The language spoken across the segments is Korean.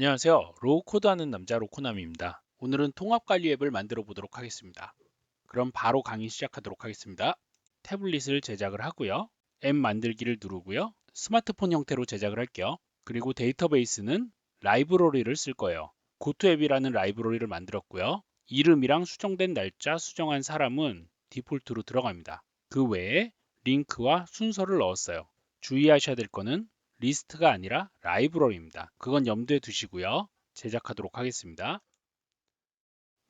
안녕하세요. 로우 코드 하는 남자 로코남입니다. 오늘은 통합관리 앱을 만들어 보도록 하겠습니다. 그럼 바로 강의 시작하도록 하겠습니다. 태블릿을 제작을 하고요. 앱 만들기를 누르고요. 스마트폰 형태로 제작을 할게요. 그리고 데이터베이스는 라이브러리를 쓸 거예요. 고투앱이라는 라이브러리를 만들었고요. 이름이랑 수정된 날짜, 수정한 사람은 디폴트로 들어갑니다. 그 외에 링크와 순서를 넣었어요. 주의하셔야 될 거는 리스트가 아니라 라이브러리입니다. 그건 염두에 두시고요. 제작하도록 하겠습니다.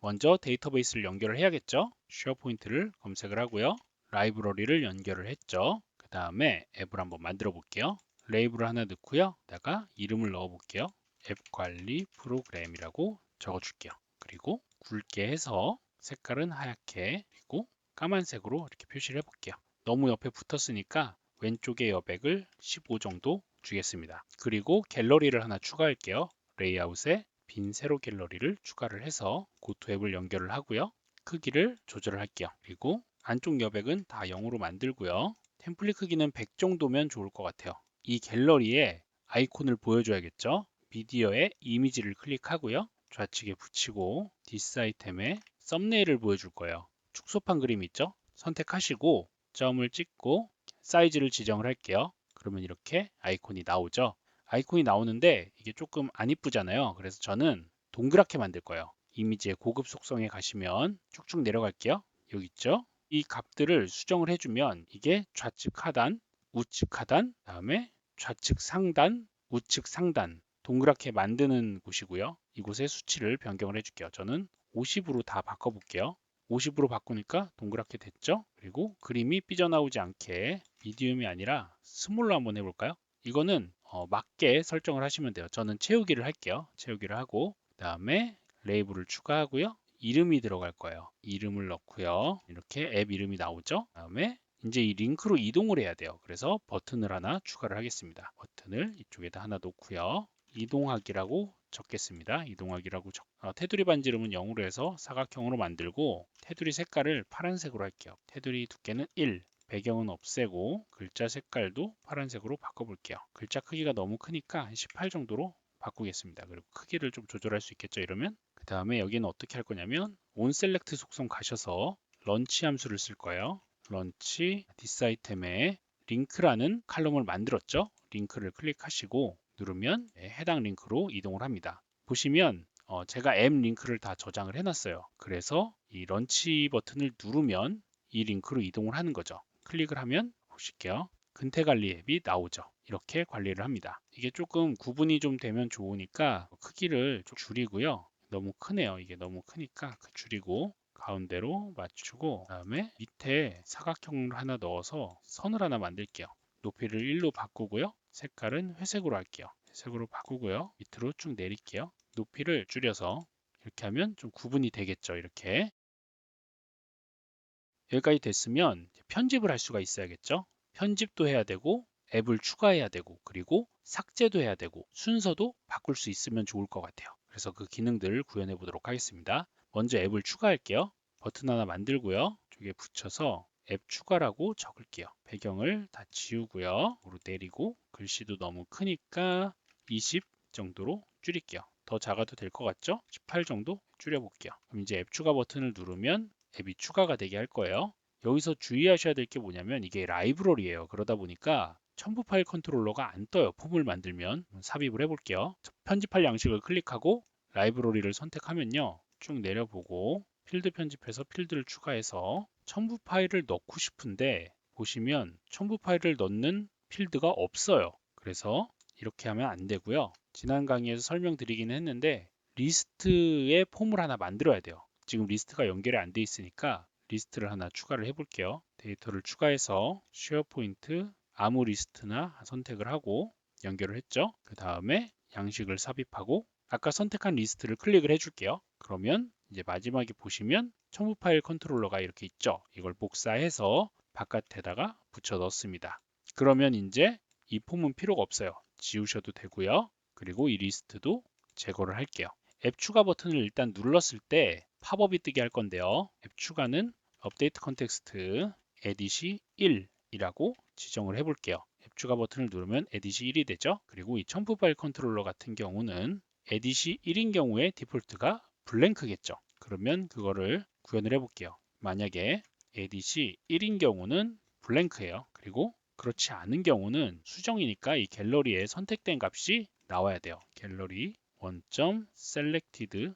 먼저 데이터베이스를 연결을 해야겠죠. 쉐어포인트를 검색을 하고요. 라이브러리를 연결을 했죠. 그 다음에 앱을 한번 만들어 볼게요. 레이블을 하나 넣고요. 다가 이름을 넣어 볼게요. 앱 관리 프로그램이라고 적어 줄게요. 그리고 굵게 해서 색깔은 하얗게 그리고 까만색으로 이렇게 표시를 해 볼게요. 너무 옆에 붙었으니까 왼쪽의 여백을 15 정도 주겠습니다. 그리고 갤러리를 하나 추가할게요. 레이아웃에 빈 세로 갤러리를 추가를 해서 고토 앱을 연결을 하고요. 크기를 조절을 할게요. 그리고 안쪽 여백은 다 0으로 만들고요. 템플릿 크기는 100 정도면 좋을 것 같아요. 이 갤러리에 아이콘을 보여줘야겠죠. 미디어에 이미지를 클릭하고요. 좌측에 붙이고 디스 아이템에 썸네일을 보여줄 거예요. 축소판 그림 있죠? 선택하시고 점을 찍고 사이즈를 지정을 할게요. 그러면 이렇게 아이콘이 나오죠. 아이콘이 나오는데 이게 조금 안 이쁘잖아요. 그래서 저는 동그랗게 만들 거예요. 이미지의 고급 속성에 가시면 쭉쭉 내려갈게요. 여기 있죠? 이 값들을 수정을 해주면 이게 좌측 하단, 우측 하단, 다음에 좌측 상단, 우측 상단 동그랗게 만드는 곳이고요. 이곳의 수치를 변경을 해줄게요. 저는 50으로 다 바꿔볼게요. 50으로 바꾸니까 동그랗게 됐죠? 그리고 그림이 삐져나오지 않게 미디움이 아니라 스몰로 한번 해볼까요? 이거는 어, 맞게 설정을 하시면 돼요. 저는 채우기를 할게요. 채우기를 하고 그 다음에 레이블을 추가하고요. 이름이 들어갈 거예요. 이름을 넣고요. 이렇게 앱 이름이 나오죠. 그 다음에 이제 이 링크로 이동을 해야 돼요. 그래서 버튼을 하나 추가를 하겠습니다. 버튼을 이쪽에다 하나 놓고요. 이동하기라고 적겠습니다. 이동하기라고 적, 어, 테두리 반지름은 0으로 해서 사각형으로 만들고 테두리 색깔을 파란색으로 할게요. 테두리 두께는 1, 배경은 없애고 글자 색깔도 파란색으로 바꿔볼게요. 글자 크기가 너무 크니까 한 18 정도로 바꾸겠습니다. 그리고 크기를 좀 조절할 수 있겠죠. 이러면 그 다음에 여기는 어떻게 할 거냐면 onSelect 속성 가셔서 런치 함수를 쓸 거예요. 런치 디스 아이템에 링크라는 칼럼을 만들었죠. 링크를 클릭하시고 누르면 해당 링크로 이동을 합니다. 보시면 어, 제가 M 링크를 다 저장을 해놨어요. 그래서 이 런치 버튼을 누르면 이 링크로 이동을 하는 거죠. 클릭을 하면 보실게요. 근태 관리 앱이 나오죠. 이렇게 관리를 합니다. 이게 조금 구분이 좀 되면 좋으니까 크기를 좀 줄이고요. 너무 크네요. 이게 너무 크니까 줄이고 가운데로 맞추고 그다음에 밑에 사각형을 하나 넣어서 선을 하나 만들게요. 높이를 1로 바꾸고요. 색깔은 회색으로 할게요. 회색으로 바꾸고요. 밑으로 쭉 내릴게요. 높이를 줄여서 이렇게 하면 좀 구분이 되겠죠. 이렇게 여기까지 됐으면 편집을 할 수가 있어야겠죠. 편집도 해야 되고 앱을 추가해야 되고 그리고 삭제도 해야 되고 순서도 바꿀 수 있으면 좋을 것 같아요. 그래서 그 기능들을 구현해 보도록 하겠습니다. 먼저 앱을 추가할게요. 버튼 하나 만들고요. 쪽에 붙여서 앱 추가라고 적을게요. 배경을 다 지우고요. 으로 내리고 글씨도 너무 크니까 20 정도로 줄일게요. 더 작아도 될 것 같죠? 18 정도 줄여볼게요. 그럼 이제 앱 추가 버튼을 누르면 앱이 추가가 되게 할 거예요. 여기서 주의하셔야 될 게 뭐냐면 이게 라이브러리예요. 그러다 보니까 첨부 파일 컨트롤러가 안 떠요. 폼을 만들면 삽입을 해볼게요. 편집할 양식을 클릭하고 라이브러리를 선택하면요. 쭉 내려보고 필드 편집해서 필드를 추가해서 첨부 파일을 넣고 싶은데 보시면 첨부 파일을 넣는 필드가 없어요. 그래서 이렇게 하면 안 되고요. 지난 강의에서 설명드리긴 했는데 리스트의 폼을 하나 만들어야 돼요. 지금 리스트가 연결이 안 돼 있으니까 리스트를 하나 추가를 해 볼게요. 데이터를 추가해서 쉐어포인트 아무 리스트나 선택을 하고 연결을 했죠. 그 다음에 양식을 삽입하고 아까 선택한 리스트를 클릭을 해줄게요. 그러면 이제 마지막에 보시면 첨부 파일 컨트롤러가 이렇게 있죠. 이걸 복사해서 바깥에다가 붙여 넣습니다. 그러면 이제 이 폼은 필요가 없어요. 지우셔도 되고요. 그리고 이 리스트도 제거를 할게요. 앱 추가 버튼을 일단 눌렀을 때 팝업이 뜨게 할 건데요. 앱 추가는 업데이트 컨텍스트 에디시 1이라고 지정을 해볼게요. 앱 추가 버튼을 누르면 에디시 1이 되죠. 그리고 이 첨부 파일 컨트롤러 같은 경우는 에딧이 1인 경우에 디폴트가 블랭크겠죠. 그러면 그거를 구현을 해볼게요. 만약에 에딧이 1인 경우는 블랭크예요. 그리고 그렇지 않은 경우는 수정이니까 이 갤러리에 선택된 값이 나와야 돼요. 갤러리 1.selected.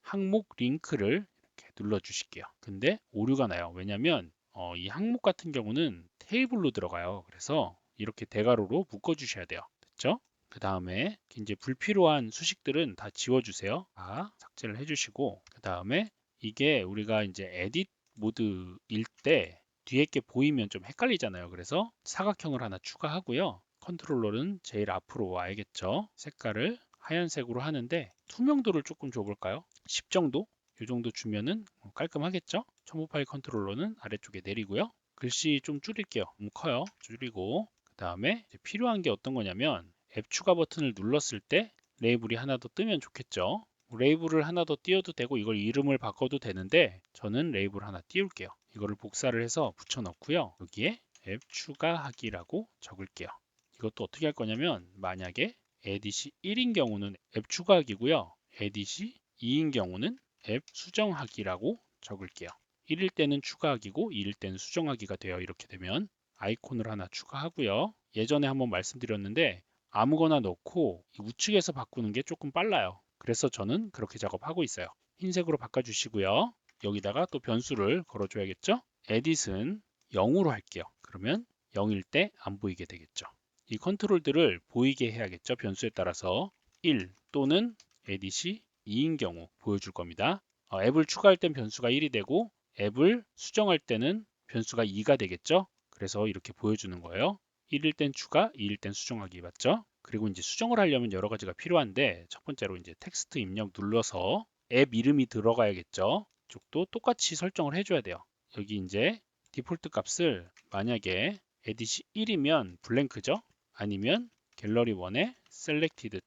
항목 링크를 이렇게 눌러 주실게요. 근데 오류가 나요. 왜냐면 어, 이 항목 같은 경우는 테이블로 들어가요. 그래서 이렇게 대괄호로 묶어 주셔야 돼요. 됐죠? 그 다음에 이제 불필요한 수식들은 다 지워주세요. 다 삭제를 해주시고 그 다음에 이게 우리가 이제 에딧 모드일 때 뒤에 게 보이면 좀 헷갈리잖아요. 그래서 사각형을 하나 추가하고요. 컨트롤러는 제일 앞으로 와야겠죠. 색깔을 하얀색으로 하는데 투명도를 조금 줘볼까요? 10 정도? 이 정도 주면은 깔끔하겠죠? 첨부 파일 컨트롤러는 아래쪽에 내리고요. 글씨 좀 줄일게요. 너무 커요. 줄이고 그 다음에 필요한 게 어떤 거냐면 앱 추가 버튼을 눌렀을 때 레이블이 하나 더 뜨면 좋겠죠. 레이블을 하나 더 띄워도 되고 이걸 이름을 바꿔도 되는데 저는 레이블 하나 띄울게요. 이거를 복사를 해서 붙여 넣고요. 여기에 앱 추가하기라고 적을게요. 이것도 어떻게 할 거냐면 만약에 에딧이 1인 경우는 앱 추가하기고요. 에딧이 2인 경우는 앱 수정하기라고 적을게요. 1일 때는 추가하기고 2일 때는 수정하기가 돼요. 이렇게 되면 아이콘을 하나 추가하고요. 예전에 한번 말씀드렸는데 아무거나 넣고 우측에서 바꾸는 게 조금 빨라요. 그래서 저는 그렇게 작업하고 있어요. 흰색으로 바꿔주시고요. 여기다가 또 변수를 걸어줘야겠죠? 에딧은 0으로 할게요. 그러면 0일 때 안 보이게 되겠죠. 이 컨트롤들을 보이게 해야겠죠. 변수에 따라서 1 또는 에딧이 2인 경우 보여줄 겁니다. 어, 앱을 추가할 땐 변수가 1이 되고 앱을 수정할 때는 변수가 2가 되겠죠. 그래서 이렇게 보여주는 거예요. 1일 땐 추가, 2일 땐 수정하기 맞죠? 그리고 이제 수정을 하려면 여러 가지가 필요한데 첫 번째로 이제 텍스트 입력 눌러서 앱 이름이 들어가야겠죠. 쪽도 똑같이 설정을 해줘야 돼요. 여기 이제 디폴트 값을 만약에 에딧이 1이면 블랭크죠. 아니면 갤러리 1에 selected.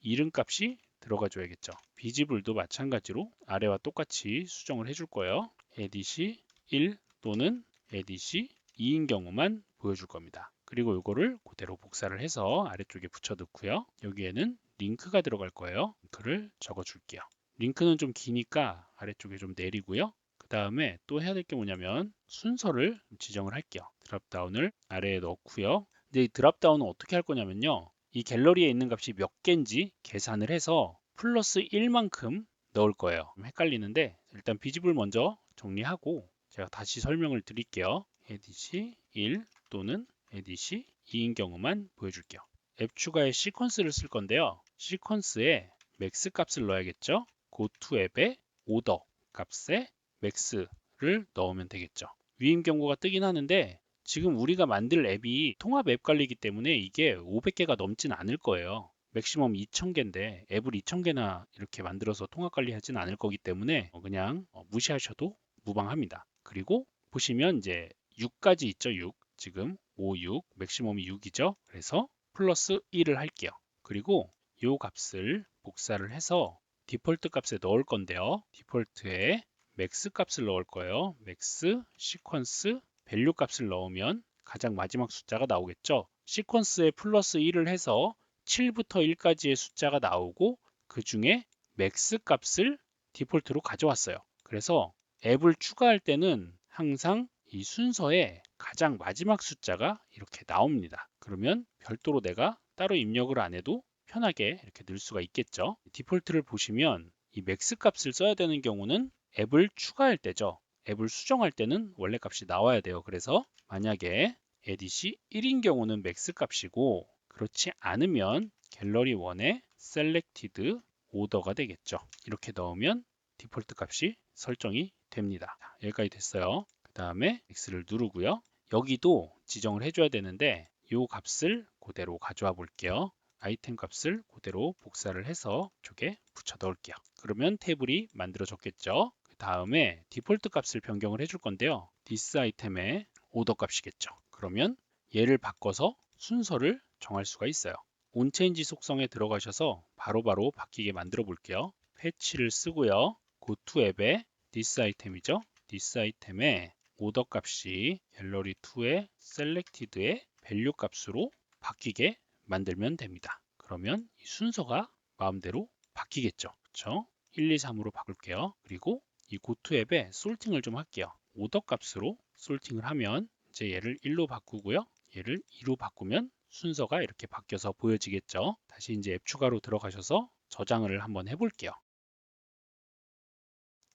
이름 값이 들어가 줘야겠죠. 비지블도 마찬가지로 아래와 똑같이 수정을 해줄 거예요. 에딧이 1 또는 에딧이 2인 경우만 보여줄 겁니다. 그리고 이거를 그대로 복사를 해서 아래쪽에 붙여 넣고요. 여기에는 링크가 들어갈 거예요. 링크를 적어 줄게요. 링크는 좀 기니까 아래쪽에 좀 내리고요. 그 다음에 또 해야 될 게 뭐냐면 순서를 지정을 할게요. 드랍다운을 아래에 넣고요. 근데 이 드랍다운은 어떻게 할 거냐면요. 이 갤러리에 있는 값이 몇 개인지 계산을 해서 플러스 1만큼 넣을 거예요. 헷갈리는데 일단 비집을 먼저 정리하고 제가 다시 설명을 드릴게요. 에디시 1 또는 에딧이 2인 경우만 보여줄게요. 앱 추가에 시퀀스를 쓸 건데요. 시퀀스에 맥스 값을 넣어야겠죠. 고투 앱의 오더 값에 맥스를 넣으면 되겠죠. 위임 경고가 뜨긴 하는데 지금 우리가 만들 앱이 통합 앱 관리기 때문에 이게 500개가 넘진 않을 거예요. 맥시멈 2000개인데 앱을 2000개나 이렇게 만들어서 통합 관리하진 않을 거기 때문에 그냥 무시하셔도 무방합니다. 그리고 보시면 이제 6까지 있죠. 6. 지금 5, 6, 맥시멈이 6이죠. 그래서 플러스 1을 할게요. 그리고 이 값을 복사를 해서 디폴트 값에 넣을 건데요. 디폴트에 맥스 값을 넣을 거예요. 맥스, 시퀀스, 밸류 값을 넣으면 가장 마지막 숫자가 나오겠죠. 시퀀스에 플러스 1을 해서 7부터 1까지의 숫자가 나오고 그 중에 맥스 값을 디폴트로 가져왔어요. 그래서 앱을 추가할 때는 항상 이 순서에 가장 마지막 숫자가 이렇게 나옵니다. 그러면 별도로 내가 따로 입력을 안 해도 편하게 이렇게 넣을 수가 있겠죠. 디폴트를 보시면 이 맥스 값을 써야 되는 경우는 앱을 추가할 때죠. 앱을 수정할 때는 원래 값이 나와야 돼요. 그래서 만약에 에딧이 1인 경우는 맥스 값이고 그렇지 않으면 갤러리 1에 selected 오더가 되겠죠. 이렇게 넣으면 디폴트 값이 설정이 됩니다. 여기까지 됐어요. 다음에 X를 누르고요. 여기도 지정을 해줘야 되는데 이 값을 그대로 가져와 볼게요. 아이템 값을 그대로 복사를 해서 쪽에 붙여 넣을게요. 그러면 테이블이 만들어졌겠죠. 그 다음에 디폴트 값을 변경을 해줄 건데요. 디스 아이템의 오더 값이겠죠. 그러면 얘를 바꿔서 순서를 정할 수가 있어요. 온체인지 속성에 들어가셔서 바로바로 바로 바뀌게 만들어 볼게요. 패치를 쓰고요. 고투 앱의 디스 아이템이죠. 디스 아이템에 오더 값이 갤러리 2의 selected의 value 값으로 바뀌게 만들면 됩니다. 그러면 이 순서가 마음대로 바뀌겠죠. 그렇죠? 1, 2, 3으로 바꿀게요. 그리고 이 고투 앱에 솔팅을 좀 할게요. 오더 값으로 솔팅을 하면 이제 얘를 1로 바꾸고요. 얘를 2로 바꾸면 순서가 이렇게 바뀌어서 보여지겠죠. 다시 이제 앱 추가로 들어가셔서 저장을 한번 해볼게요.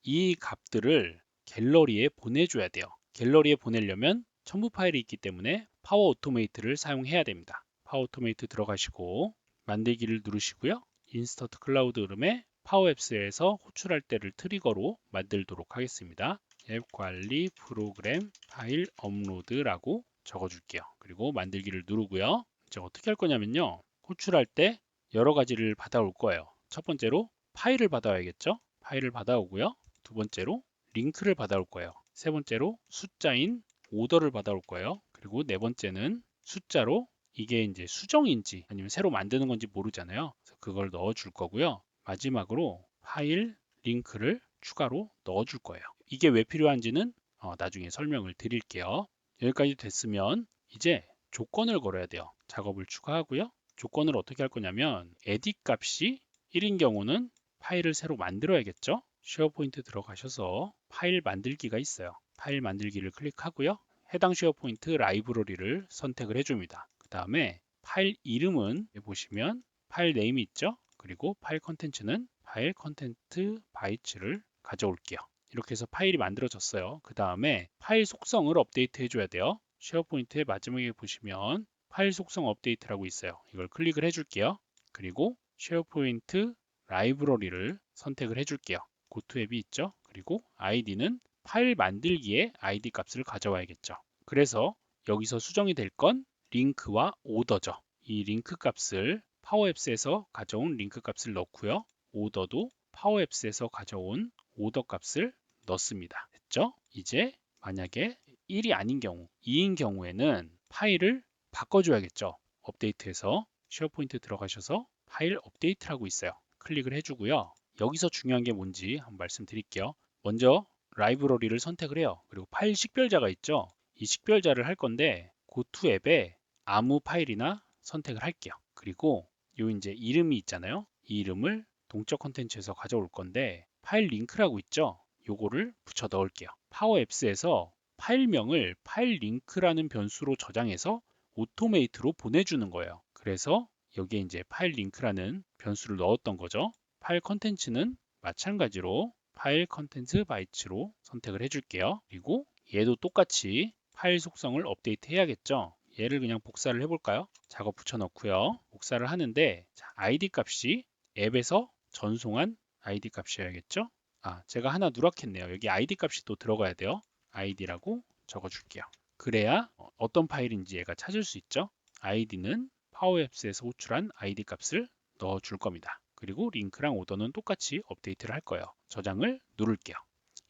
이 값들을 갤러리에 보내줘야 돼요. 갤러리에 보내려면 첨부 파일이 있기 때문에 파워 오토메이트를 사용해야 됩니다. 파워 오토메이트 들어가시고 만들기를 누르시고요. 인스턴트 클라우드 흐름에 파워앱스에서 호출할 때를 트리거로 만들도록 하겠습니다. 앱 관리 프로그램 파일 업로드라고 적어줄게요. 그리고 만들기를 누르고요. 이제 어떻게 할 거냐면요. 호출할 때 여러 가지를 받아올 거예요. 첫 번째로 파일을 받아와야겠죠. 파일을 받아오고요. 두 번째로 링크를 받아올 거예요. 세 번째로 숫자인 오더를 받아올 거예요. 그리고 네 번째는 숫자로 이게 이제 수정인지 아니면 새로 만드는 건지 모르잖아요. 그래서 그걸 넣어 줄 거고요. 마지막으로 파일 링크를 추가로 넣어 줄 거예요. 이게 왜 필요한지는 어, 나중에 설명을 드릴게요. 여기까지 됐으면 이제 조건을 걸어야 돼요. 작업을 추가하고요. 조건을 어떻게 할 거냐면 edit 값이 1인 경우는 파일을 새로 만들어야겠죠. 쉐어포인트 들어가셔서 파일 만들기가 있어요. 파일 만들기를 클릭하고요. 해당 쉐어포인트 라이브러리를 선택을 해줍니다. 그 다음에 파일 이름은 보시면 파일 네임이 있죠. 그리고 파일 컨텐츠는 파일 컨텐트 바이츠를 가져올게요. 이렇게 해서 파일이 만들어졌어요. 그 다음에 파일 속성을 업데이트 해줘야 돼요. 쉐어포인트의 마지막에 보시면 파일 속성 업데이트라고 있어요. 이걸 클릭을 해줄게요. 그리고 쉐어포인트 라이브러리를 선택을 해줄게요. 고투 앱이 있죠. 그리고 아이디는 파일 만들기에 아이디 값을 가져와야겠죠. 그래서 여기서 수정이 될 건 링크와 오더죠. 이 링크 값을 파워앱스에서 가져온 링크 값을 넣고요. 오더도 파워앱스에서 가져온 오더 값을 넣습니다. 됐죠? 이제 만약에 1이 아닌 경우, 2인 경우에는 파일을 바꿔줘야겠죠. 업데이트해서 쉐어포인트 들어가셔서 파일 업데이트라고 있어요. 클릭을 해주고요. 여기서 중요한 게 뭔지 한번 말씀드릴게요. 먼저 라이브러리를 선택을 해요. 그리고 파일 식별자가 있죠. 이 식별자를 할 건데 고투 앱에 아무 파일이나 선택을 할게요. 그리고 요 이제 이름이 있잖아요. 이 이름을 동적 컨텐츠에서 가져올 건데 파일 링크라고 있죠. 요거를 붙여 넣을게요. 파워 앱스에서 파일명을 파일 링크라는 변수로 저장해서 오토메이트로 보내주는 거예요. 그래서 여기에 이제 파일 링크라는 변수를 넣었던 거죠. 파일 컨텐츠는 마찬가지로 파일 컨텐츠 바이츠로 선택을 해줄게요. 그리고 얘도 똑같이 파일 속성을 업데이트 해야겠죠. 얘를 그냥 복사를 해볼까요? 작업 붙여넣고요. 복사를 하는데 자, id 값이 앱에서 전송한 id 값이어야겠죠? 아, 제가 하나 누락했네요. 여기 id 값이 또 들어가야 돼요. id라고 적어줄게요. 그래야 어떤 파일인지 얘가 찾을 수 있죠. id는 파워앱스에서 호출한 id 값을 넣어줄 겁니다. 그리고 링크랑 오더는 똑같이 업데이트를 할 거예요. 저장을 누를게요.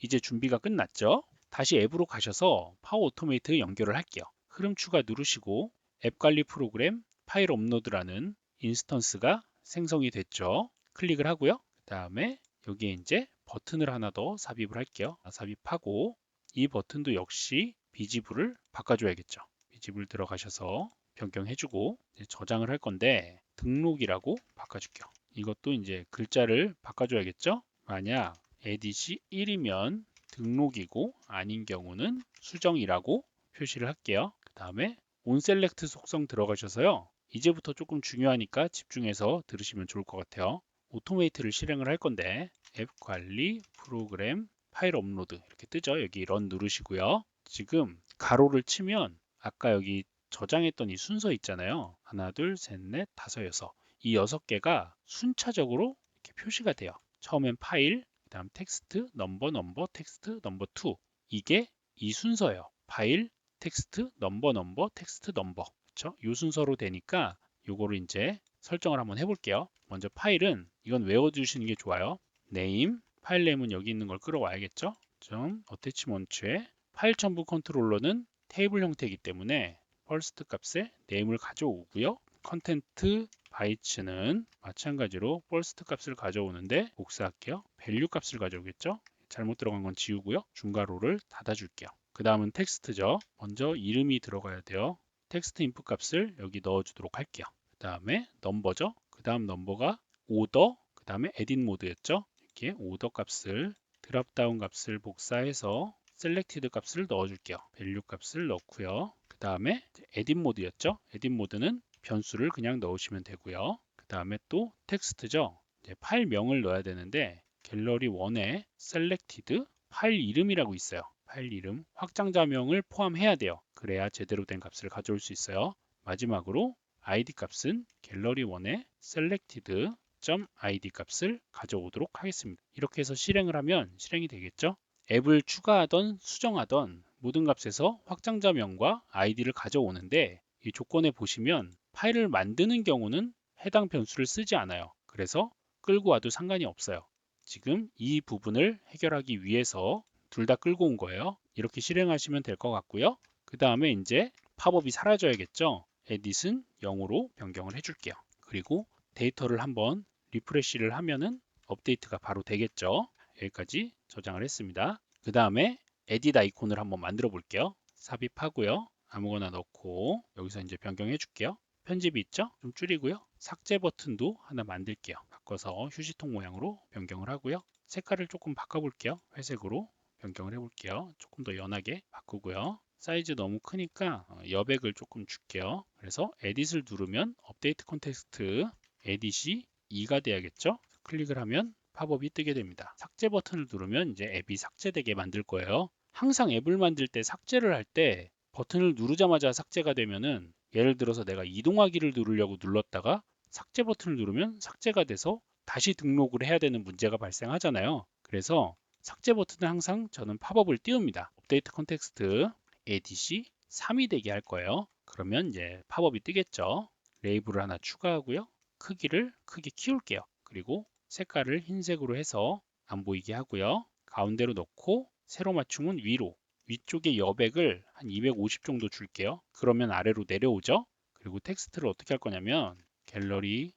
이제 준비가 끝났죠? 다시 앱으로 가셔서 파워 오토메이트 연결을 할게요. 흐름 추가 누르시고 앱 관리 프로그램 파일 업로드라는 인스턴스가 생성이 됐죠. 클릭을 하고요. 그 다음에 여기에 이제 버튼을 하나 더 삽입을 할게요. 삽입하고 이 버튼도 역시 비지블을 바꿔줘야겠죠. 비지블 들어가셔서 변경해주고 저장을 할 건데 등록이라고 바꿔줄게요. 이것도 이제 글자를 바꿔줘야겠죠. 만약 에디시 1이면 등록이고 아닌 경우는 수정이라고 표시를 할게요. 그 다음에 온셀렉트 속성 들어가셔서요. 이제부터 조금 중요하니까 집중해서 들으시면 좋을 것 같아요. 오토메이트를 실행을 할 건데 앱 관리 프로그램 파일 업로드 이렇게 뜨죠. 여기 런 누르시고요. 지금 가로를 치면 아까 여기 저장했던 이 순서 있잖아요. 하나, 둘, 셋, 넷, 다섯, 여섯. 이 여섯 개가 순차적으로 이렇게 표시가 돼요. 처음엔 파일, 그 다음 텍스트, 넘버, 넘버, 텍스트, 넘버 2. 이게 이 순서예요. 파일, 텍스트, 넘버, 넘버, 텍스트, 넘버. 그렇죠? 이 순서로 되니까 요거를 이제 설정을 한번 해볼게요. 먼저 파일은 이건 외워두시는 게 좋아요. name, 파일 네임은 여기 있는 걸 끌어와야겠죠? 좀 어태치먼트에 파일 첨부 컨트롤러는 테이블 형태이기 때문에 first 값에 name을 가져오고요. 컨텐트 바이츠는 마찬가지로 first 값을 가져오는데 복사할게요. value 값을 가져오겠죠? 잘못 들어간 건 지우고요. 중괄호를 닫아줄게요. 그 다음은 텍스트죠. 먼저 이름이 들어가야 돼요. 텍스트 인풋 값을 여기 넣어주도록 할게요. 그 다음에 넘버죠. 그 다음 넘버가 오더, 그 다음에 에딧 모드였죠. 이렇게 오더 값을 드랍다운 값을 복사해서 셀렉티드 값을 넣어줄게요. 밸류 값을 넣고요. 그 다음에 에딧 모드였죠. 에딧 모드는 변수를 그냥 넣으시면 되고요. 그 다음에 또 텍스트죠. 파일명을 넣어야 되는데 갤러리 1에 셀렉티드 파일 이름이라고 있어요. 파일 이름 확장자명을 포함해야 돼요. 그래야 제대로 된 값을 가져올 수 있어요. 마지막으로 id 값은 갤러리 1에 selected.id 값을 가져오도록 하겠습니다. 이렇게 해서 실행을 하면 실행이 되겠죠. 앱을 추가하던 수정하던 모든 값에서 확장자명과 id를 가져오는데 이 조건에 보시면 파일을 만드는 경우는 해당 변수를 쓰지 않아요. 그래서 끌고 와도 상관이 없어요. 지금 이 부분을 해결하기 위해서 둘 다 끌고 온 거예요. 이렇게 실행하시면 될 것 같고요. 그 다음에 이제 팝업이 사라져야겠죠. 에딧은 0으로 변경을 해줄게요. 그리고 데이터를 한번 리프레시를 하면은 업데이트가 바로 되겠죠. 여기까지 저장을 했습니다. 그 다음에 에딧 아이콘을 한번 만들어 볼게요. 삽입하고요. 아무거나 넣고 여기서 이제 변경해 줄게요. 편집이 있죠? 좀 줄이고요. 삭제 버튼도 하나 만들게요. 바꿔서 휴지통 모양으로 변경을 하고요. 색깔을 조금 바꿔볼게요. 회색으로 변경을 해볼게요. 조금 더 연하게 바꾸고요. 사이즈 너무 크니까 어, 여백을 조금 줄게요. 그래서 에딧을 누르면 업데이트 콘텍스트 에딧이 2가 돼야겠죠? 클릭을 하면 팝업이 뜨게 됩니다. 삭제 버튼을 누르면 이제 앱이 삭제되게 만들 거예요. 항상 앱을 만들 때 삭제를 할 때 버튼을 누르자마자 삭제가 되면은 예를 들어서 내가 이동하기를 누르려고 눌렀다가 삭제 버튼을 누르면 삭제가 돼서 다시 등록을 해야 되는 문제가 발생하잖아요. 그래서 삭제 버튼은 항상 저는 팝업을 띄웁니다. 업데이트 컨텍스트 에딧이 3이 되게 할 거예요. 그러면 이제 팝업이 뜨겠죠. 레이블을 하나 추가하고요. 크기를 크게 키울게요. 그리고 색깔을 흰색으로 해서 안 보이게 하고요. 가운데로 넣고 세로 맞춤은 위로 위쪽에 여백을 한 250 정도 줄게요. 그러면 아래로 내려오죠. 그리고 텍스트를 어떻게 할 거냐면 갤러리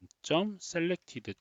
selected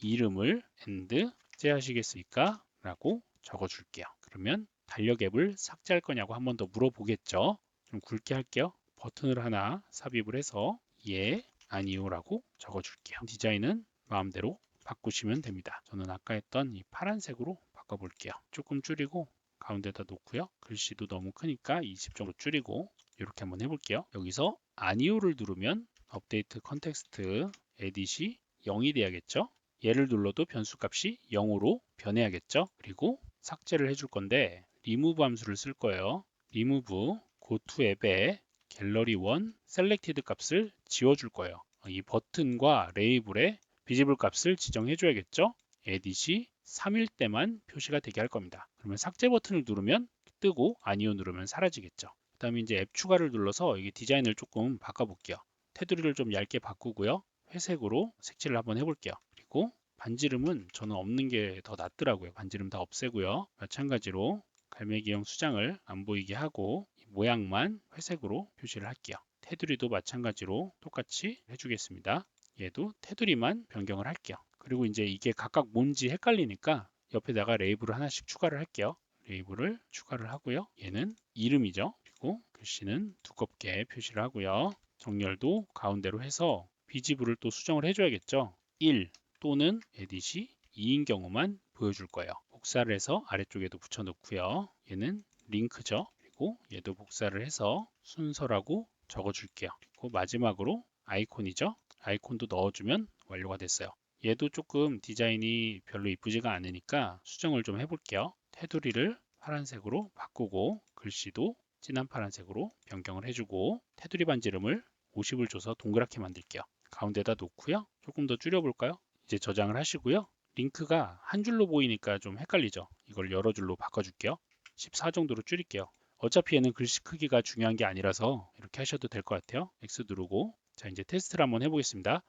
이름을 and 삭제하시겠습니까? 라고 적어 줄게요. 그러면 달력 앱을 삭제할 거냐고 한 번 더 물어보겠죠. 좀 굵게 할게요. 버튼을 하나 삽입을 해서 예, 아니요 라고 적어 줄게요. 디자인은 마음대로 바꾸시면 됩니다. 저는 아까 했던 이 파란색으로 바꿔볼게요. 조금 줄이고 가운데다 놓고요. 글씨도 너무 크니까 20 정도 줄이고 이렇게 한번 해볼게요. 여기서 아니오를 누르면 업데이트 컨텍스트 에딧이 0이 돼야겠죠. 얘를 눌러도 변수 값이 0으로 변해야겠죠. 그리고 삭제를 해줄 건데 remove 함수를 쓸 거예요. remove go to 앱에 갤러리 1 selected 값을 지워줄 거예요. 이 버튼과 레이블에 비지블 값을 지정해 줘야겠죠. 에딧이 3일 때만 표시가 되게 할 겁니다. 그러면 삭제 버튼을 누르면 뜨고 아니오 누르면 사라지겠죠. 그 다음에 이제 앱 추가를 눌러서 이게 디자인을 조금 바꿔볼게요. 테두리를 좀 얇게 바꾸고요. 회색으로 색칠을 한번 해볼게요. 그리고 반지름은 저는 없는 게 더 낫더라고요. 반지름 다 없애고요. 마찬가지로 갈매기형 수장을 안 보이게 하고 모양만 회색으로 표시를 할게요. 테두리도 마찬가지로 똑같이 해주겠습니다. 얘도 테두리만 변경을 할게요. 그리고 이제 이게 각각 뭔지 헷갈리니까 옆에다가 레이블을 하나씩 추가를 할게요. 레이블을 추가를 하고요. 얘는 이름이죠. 그리고 글씨는 두껍게 표시를 하고요. 정렬도 가운데로 해서 비지블을 또 수정을 해줘야겠죠. 1 또는 에딧이 2인 경우만 보여줄 거예요. 복사를 해서 아래쪽에도 붙여놓고요. 얘는 링크죠. 그리고 얘도 복사를 해서 순서라고 적어줄게요. 그리고 마지막으로 아이콘이죠. 아이콘도 넣어주면 완료가 됐어요. 얘도 조금 디자인이 별로 이쁘지가 않으니까 수정을 좀 해볼게요. 테두리를 파란색으로 바꾸고 글씨도 진한 파란색으로 변경을 해주고 테두리 반지름을 50을 줘서 동그랗게 만들게요. 가운데다 놓고요. 조금 더 줄여볼까요? 이제 저장을 하시고요. 링크가 한 줄로 보이니까 좀 헷갈리죠. 이걸 여러 줄로 바꿔줄게요. 14 정도로 줄일게요. 어차피 얘는 글씨 크기가 중요한 게 아니라서 이렇게 하셔도 될 것 같아요. X 누르고 자 이제 테스트를 한번 해보겠습니다.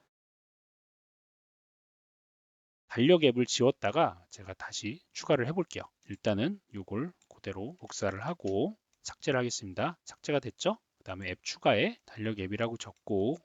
달력 앱을 지웠다가 제가 다시 추가를 해볼게요. 일단은 이걸 그대로 복사를 하고 삭제를 하겠습니다. 삭제가 됐죠? 그 다음에 앱 추가에 달력 앱이라고 적고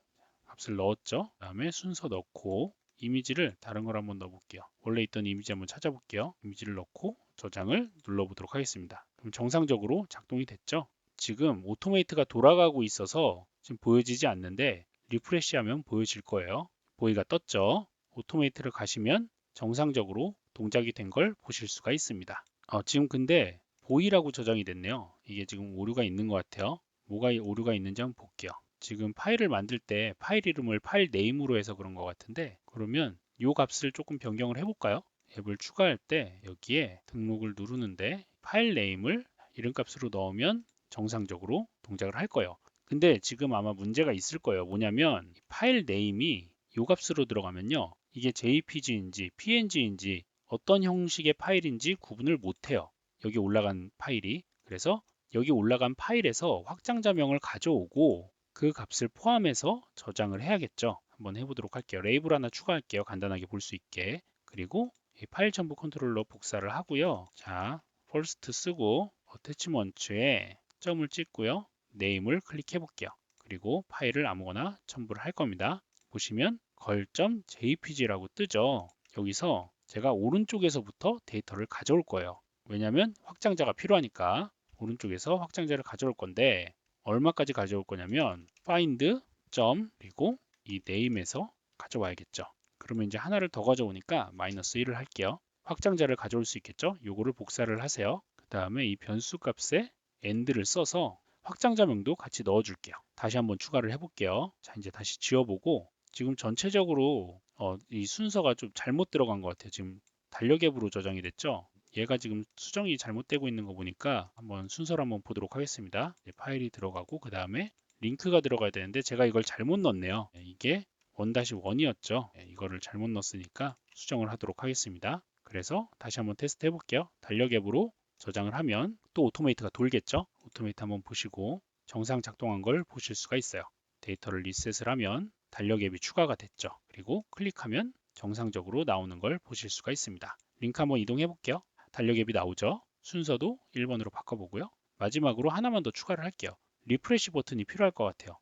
값을 넣었죠. 그 다음에 순서 넣고 이미지를 다른 걸 한번 넣어볼게요. 원래 있던 이미지 한번 찾아볼게요. 이미지를 넣고 저장을 눌러보도록 하겠습니다. 그럼 정상적으로 작동이 됐죠? 지금 오토메이트가 돌아가고 있어서 지금 보여지지 않는데 리프레시 하면 보여질 거예요. 보이가 떴죠? 오토메이트를 가시면 정상적으로 동작이 된 걸 보실 수가 있습니다. 어, 지금 근데 보이라고 저장이 됐네요. 이게 지금 오류가 있는 것 같아요. 뭐가 오류가 있는지 한번 볼게요. 지금 파일을 만들 때 파일 이름을 파일 네임으로 해서 그런 것 같은데 그러면 이 값을 조금 변경을 해볼까요? 앱을 추가할 때 여기에 등록을 누르는데 파일 네임을 이름값으로 넣으면 정상적으로 동작을 할 거예요. 근데 지금 아마 문제가 있을 거예요. 뭐냐면 파일 네임이 이 값으로 들어가면요. 이게 JPG인지 PNG인지 어떤 형식의 파일인지 구분을 못해요. 여기 올라간 파일이. 그래서 여기 올라간 파일에서 확장자명을 가져오고 그 값을 포함해서 저장을 해야겠죠. 한번 해보도록 할게요. 레이블 하나 추가할게요. 간단하게 볼 수 있게. 그리고 이 파일 첨부 컨트롤러 복사를 하고요. 자, first 쓰고 어태치먼트에 점을 찍고요. 네임을 클릭해 볼게요. 그리고 파일을 아무거나 첨부를 할 겁니다. 보시면 걸.jpg라고 뜨죠. 여기서 제가 오른쪽에서부터 데이터를 가져올 거예요. 왜냐하면 확장자가 필요하니까 오른쪽에서 확장자를 가져올 건데 얼마까지 가져올 거냐면 find 점 그리고 이 name에서 가져와야겠죠. 그러면 이제 하나를 더 가져오니까 마이너스 1을 할게요. 확장자를 가져올 수 있겠죠. 요거를 복사를 하세요. 그 다음에 이 변수 값에 end를 써서 확장자명도 같이 넣어줄게요. 다시 한번 추가를 해볼게요. 자 이제 다시 지워보고 지금 전체적으로 어, 이 순서가 좀 잘못 들어간 것 같아요. 지금 달력 앱으로 저장이 됐죠. 얘가 지금 수정이 잘못되고 있는 거 보니까 한번 순서를 한번 보도록 하겠습니다. 파일이 들어가고 그 다음에 링크가 들어가야 되는데 제가 이걸 잘못 넣었네요. 네, 이게 1-1이었죠. 네, 이거를 잘못 넣었으니까 수정을 하도록 하겠습니다. 그래서 다시 한번 테스트 해볼게요. 달력 앱으로 저장을 하면 또 오토메이트가 돌겠죠. 오토메이트 한번 보시고 정상 작동한 걸 보실 수가 있어요. 데이터를 리셋을 하면 달력 앱이 추가가 됐죠. 그리고 클릭하면 정상적으로 나오는 걸 보실 수가 있습니다. 링크 한번 이동해 볼게요. 달력 앱이 나오죠. 순서도 1번으로 바꿔보고요. 마지막으로 하나만 더 추가를 할게요. 리프레시 버튼이 필요할 것 같아요.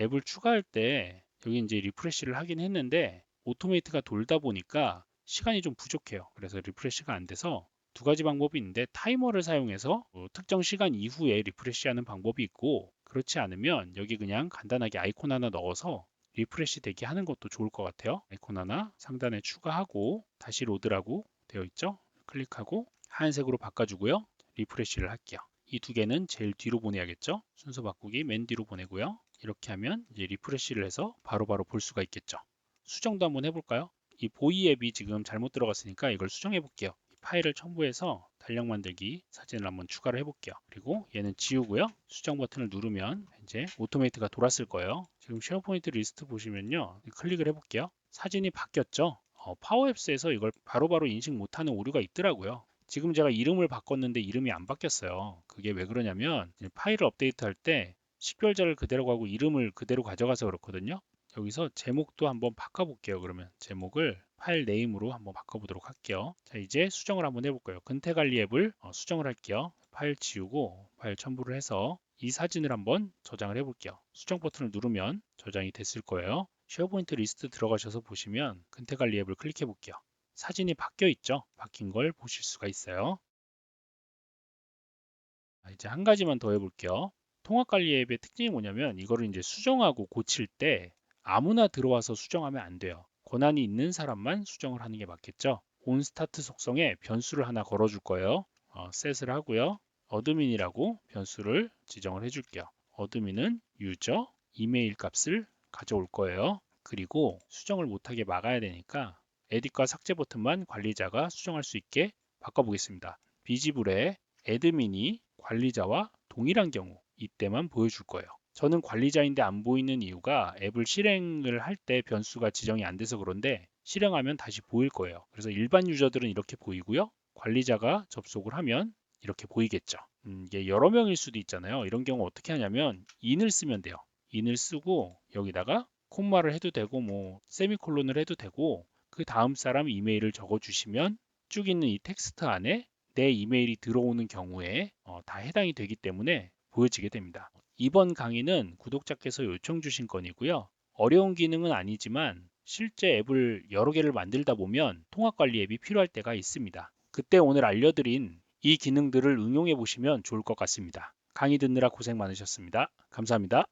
앱을 추가할 때 여기 이제 리프레시를 하긴 했는데 오토메이트가 돌다 보니까 시간이 좀 부족해요. 그래서 리프레시가 안 돼서 두 가지 방법이 있는데 타이머를 사용해서 뭐 특정 시간 이후에 리프레시하는 방법이 있고 그렇지 않으면 여기 그냥 간단하게 아이콘 하나 넣어서 리프레시 되게 하는 것도 좋을 것 같아요. 아이콘 하나 상단에 추가하고 다시 로드라고 되어 있죠. 클릭하고 하얀색으로 바꿔주고요. 리프레시를 할게요. 이 두 개는 제일 뒤로 보내야겠죠. 순서 바꾸기 맨 뒤로 보내고요. 이렇게 하면 이제 리프레시를 해서 바로바로 바로 볼 수가 있겠죠. 수정도 한번 해볼까요? 이 보이 앱이 지금 잘못 들어갔으니까 이걸 수정해 볼게요. 파일을 첨부해서 달력 만들기 사진을 한번 추가를 해볼게요. 그리고 얘는 지우고요. 수정 버튼을 누르면 이제 오토메이트가 돌았을 거예요. 지금 쉐어포인트 리스트 보시면요. 클릭을 해볼게요. 사진이 바뀌었죠. 어, 파워앱스에서 이걸 바로바로 바로 인식 못하는 오류가 있더라고요. 지금 제가 이름을 바꿨는데 이름이 안 바뀌었어요. 그게 왜 그러냐면 파일을 업데이트할 때 식별자를 그대로 가고 이름을 그대로 가져가서 그렇거든요. 여기서 제목도 한번 바꿔볼게요. 그러면 제목을 파일 네임으로 한번 바꿔보도록 할게요. 자 이제 수정을 한번 해볼까요? 근태관리 앱을 어, 수정을 할게요. 파일 지우고 파일 첨부를 해서 이 사진을 한번 저장을 해볼게요. 수정 버튼을 누르면 저장이 됐을 거예요. 쉐어포인트 리스트 들어가셔서 보시면 근태관리 앱을 클릭해 볼게요. 사진이 바뀌어 있죠? 바뀐 걸 보실 수가 있어요. 이제 한 가지만 더 해볼게요. 통합관리 앱의 특징이 뭐냐면 이거를 이제 수정하고 고칠 때 아무나 들어와서 수정하면 안 돼요. 권한이 있는 사람만 수정을 하는 게 맞겠죠. 온스타트 속성에 변수를 하나 걸어줄 거예요. 어, 셋을 하고요. 어드민이라고 변수를 지정을 해줄게요. 어드민은 유저 이메일 값을 가져올 거예요. 그리고 수정을 못하게 막아야 되니까 에딧과 삭제 버튼만 관리자가 수정할 수 있게 바꿔보겠습니다. 비지블에 애드민이 관리자와 동일한 경우 이때만 보여줄 거예요. 저는 관리자인데 안 보이는 이유가 앱을 실행을 할 때 변수가 지정이 안 돼서 그런데 실행하면 다시 보일 거예요. 그래서 일반 유저들은 이렇게 보이고요. 관리자가 접속을 하면 이렇게 보이겠죠. 음, 이게 여러 명일 수도 있잖아요. 이런 경우 어떻게 하냐면 in을 쓰면 돼요. In을 쓰고 여기다가 콤마를 해도 되고 뭐 세미콜론을 해도 되고 그 다음 사람 이메일을 적어 주시면 쭉 있는 이 텍스트 안에 내 이메일이 들어오는 경우에 어, 다 해당이 되기 때문에 보여지게 됩니다. 이번 강의는 구독자께서 요청 주신 건이고요. 어려운 기능은 아니지만 실제 앱을 여러 개를 만들다 보면 통합 관리 앱이 필요할 때가 있습니다. 그때 오늘 알려드린 이 기능들을 응용해 보시면 좋을 것 같습니다. 강의 듣느라 고생 많으셨습니다. 감사합니다.